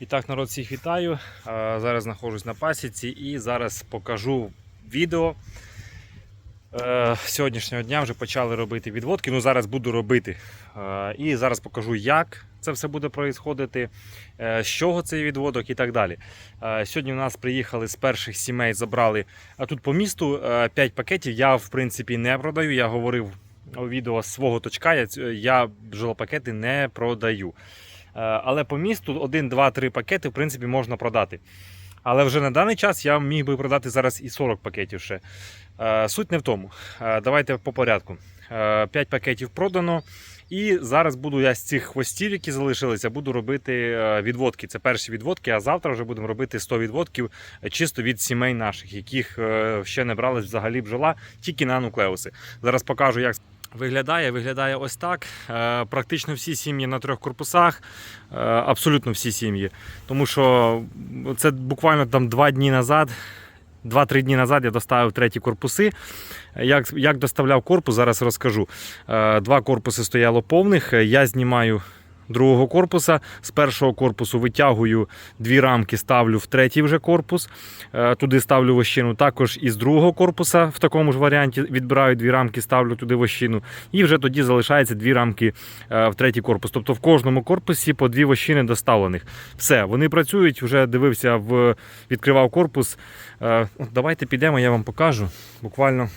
І так, народ, всіх вітаю. Зараз знаходжусь на пасіці і зараз покажу відео. Е, Сьогоднішнього дня вже почали робити відводки. Ну, зараз буду робити. Е, І зараз покажу, як це все буде проїсходити, е, з чого цей відводок і так далі. Сьогодні у нас приїхали з перших сімей, забрали. А тут по місту 5 пакетів. Я в принципі не продаю. Я говорив у відео з свого точка. Я бджолопакети не продаю. Е, Але по місту 1, 2, 3 пакети в принципі можна продати. Але вже на даний час я міг би продати зараз і 40 пакетів ще. Е, Суть не в тому. Е, Давайте по порядку. 5 пакетів продано. І зараз буду я з цих хвостів, які залишилися, буду робити відводки. Це перші відводки, а завтра вже будемо робити 100 відводків чисто від сімей наших, яких ще не брали взагалі бджола, тільки на нуклеуси. Зараз покажу, як виглядає. Виглядає ось так. Е, Практично всі сім'ї на трьох корпусах, е, абсолютно всі сім'ї. Тому що це буквально там два дні назад. Два-три дні назад я доставив треті корпуси. Як, як доставляв корпус, зараз розкажу. Е, Два корпуси стояло повних. Я знімаю другого корпуса. З першого корпусу витягую дві рамки, ставлю в третій вже корпус. Е, Туди ставлю вощину. Також із другого корпуса в такому ж варіанті відбираю дві рамки, ставлю туди вощину. І вже тоді залишається дві рамки е, в третій корпус. Тобто в кожному корпусі по дві вощини доставлених. Все, вони працюють. Вже дивився в відкривав корпус. Е, Давайте підемо, я вам покажу. Буквально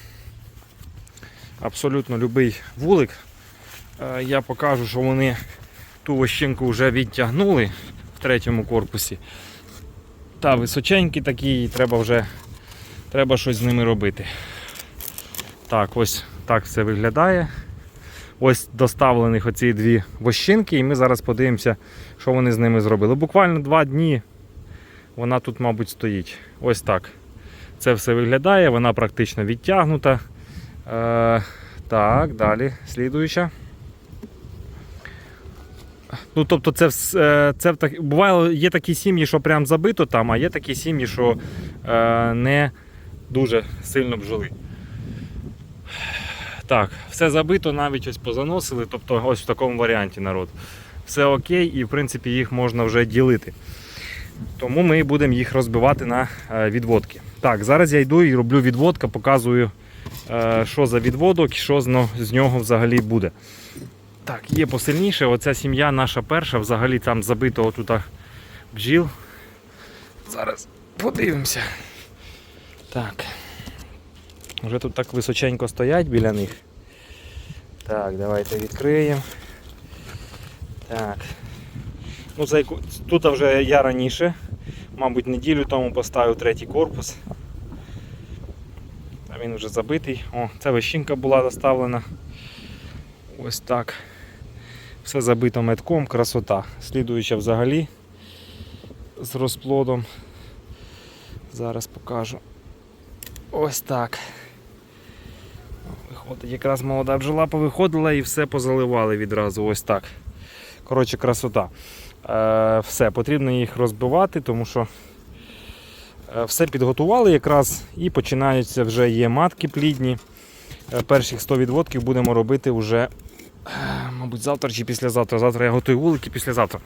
абсолютно будь-який вулик. Я покажу, що вони ту вощинку вже відтягнули в третьому корпусі. Та височенькі такі, і треба вже треба щось з ними робити. Так, ось так все виглядає. Ось доставлених оці дві вощинки, і ми зараз подивимося, що вони з ними зробили. Буквально два дні вона тут, мабуть, стоїть. Ось так. Це все виглядає, вона практично відтягнута. Е, так, далі, слідуюча. Ну, тобто, це, е, це буває, є такі сім'ї, що прям забито там, а є такі сім'ї, що е, не дуже сильно бджоли. Так, все забито, навіть ось позаносили, тобто ось в такому варіанті народ. Все окей, і в принципі їх можна вже ділити. Тому ми будемо їх розбивати на е, відводки. Так, зараз я йду і роблю відводка, показую, е, що за відводок і що з нього взагалі буде. Так, є посильніше. Оця сім'я наша перша, взагалі там забито отут бджіл. Зараз подивимося. Так. Вже тут так височенько стоять біля них. Так, давайте відкриємо. Так. Ну, яку... Тут вже я раніше, мабуть, неділю тому поставив третій корпус. А він вже забитий. О, ця вищинка була доставлена. Ось так. Все забито метком, красота. Слідуюча взагалі з розплодом. Зараз покажу. Ось так. Виходить, якраз молода бджола повиходила і все позаливали відразу. Ось так. Коротше, красота. Е, все, потрібно їх розбивати, тому що е, все підготували якраз і починаються вже є матки плідні. Е, перших 100 відводків будемо робити вже, мабуть, завтра чи післязавтра. Завтра я готую вулики, післязавтра.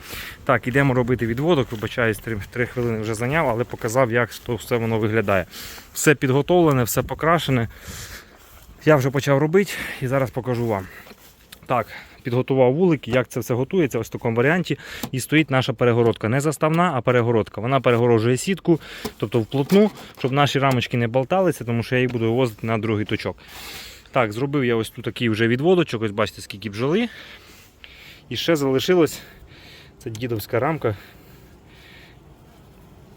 Так, ідемо робити відводок. Вибачаюсь, 3, 3 хвилини вже зайняв, але показав, як то все воно виглядає. Все підготовлене, все покрашене. Я вже почав робити і зараз покажу вам. Так, підготував вулик, як це все готується, ось в такому варіанті. І стоїть наша перегородка. Не заставна, а перегородка. Вона перегорожує сітку, тобто вплотну, щоб наші рамочки не болталися, тому що я їх буду вивозити на другий точок. Так, зробив я ось тут такий вже відводочок, ось бачите, скільки бджоли. І ще залишилось, це дідовська рамка.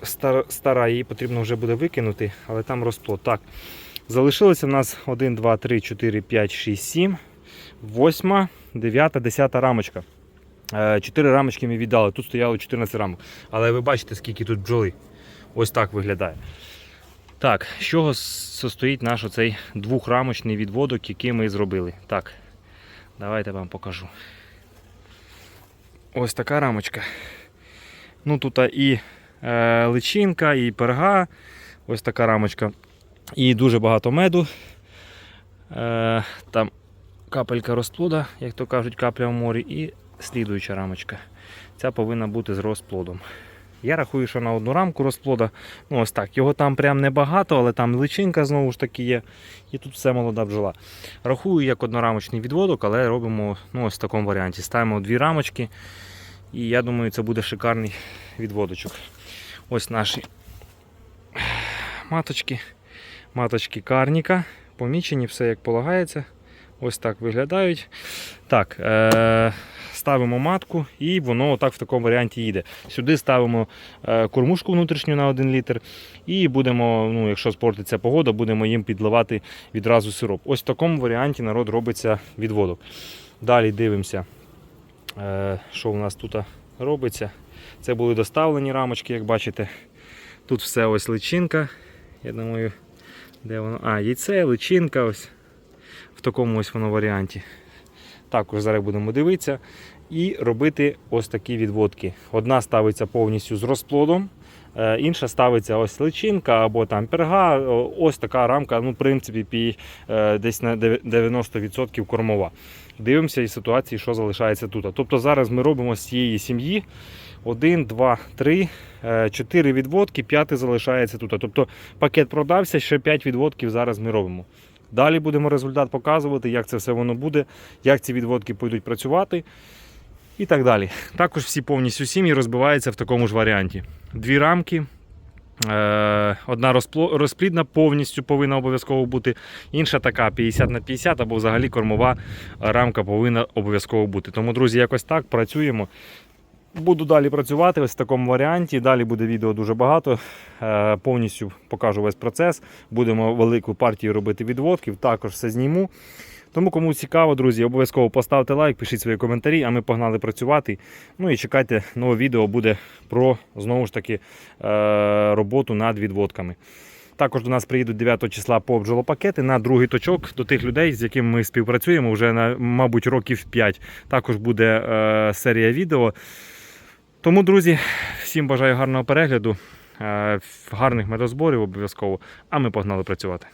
Стара, стара, її потрібно вже буде викинути, але там розплод. Так, залишилося в нас 1, 2, 3, 4, 5, 6, 7. Восьма, дев'ята, десята рамочка. Е, Чотири рамочки ми віддали. Тут стояло 14 рамок. Але ви бачите, скільки тут бджоли. Ось так виглядає. Так, з чого состоїть наш оцей двохрамочний відводок, який ми зробили. Так, давайте вам покажу. Ось така рамочка. Ну тут і е, личинка, і перга. Ось така рамочка. І дуже багато меду. Е, там капелька розплода, як то кажуть, капля в морі, і слідуюча рамочка. Ця повинна бути з розплодом. Я рахую, що на одну рамку розплода. Ну ось так. Його там прям небагато, але там личинка знову ж таки є. І тут все молода бджола. Рахую як однорамочний відводок, але робимо ну, ось в такому варіанті. Ставимо дві рамочки. І я думаю, це буде шикарний відводочок. Ось наші маточки. Маточки карніка. Помічені, все як полагається. Ось так виглядають. Так, е- ставимо матку і воно отак в такому варіанті їде. Сюди ставимо е, кормушку внутрішню на 1 літр. І будемо, ну, якщо спортиться погода, будемо їм підливати відразу сироп. Ось в такому варіанті народ робиться відводок. Далі дивимося, е, що у нас тут робиться. Це були доставлені рамочки, як бачите. Тут все ось личинка. Я думаю, де воно? А, яйце, личинка ось. В такому ось воно варіанті. Також зараз будемо дивитися і робити ось такі відводки. Одна ставиться повністю з розплодом, е, інша ставиться ось личинка або там перга. Ось така рамка, ну, в принципі, пі- е, десь на 90% кормова. Дивимося і ситуації, що залишається тут. Тобто зараз ми робимо з цієї сім'ї 1, 2, 3, 4 відводки, п'ятий залишається тут. Тобто пакет продався, ще 5 відводків зараз ми робимо. Далі будемо результат показувати, як це все воно буде, як ці відводки пойдуть працювати і так далі. Також всі повністю сім'ї розбиваються в такому ж варіанті. Дві рамки. е, Одна розплідна повністю повинна обов'язково бути, інша така 50 на 50 або взагалі кормова рамка повинна обов'язково бути. Тому, друзі, якось так працюємо. Буду далі працювати ось в такому варіанті. Далі буде відео дуже багато. Е, Повністю покажу весь процес. Будемо велику партію робити відводків, також все зніму. Тому, кому цікаво, друзі, обов'язково поставте лайк, пишіть свої коментарі, а ми погнали працювати. Ну і чекайте, нове відео буде про знову ж таки е, роботу над відводками. Також до нас приїдуть 9 числа по бджолопакети на другий точок до тих людей, з якими ми співпрацюємо вже на, мабуть, років 5. Також буде е, серія відео. Тому, друзі, всім бажаю гарного перегляду, е, гарних медозборів обов'язково, а ми погнали працювати.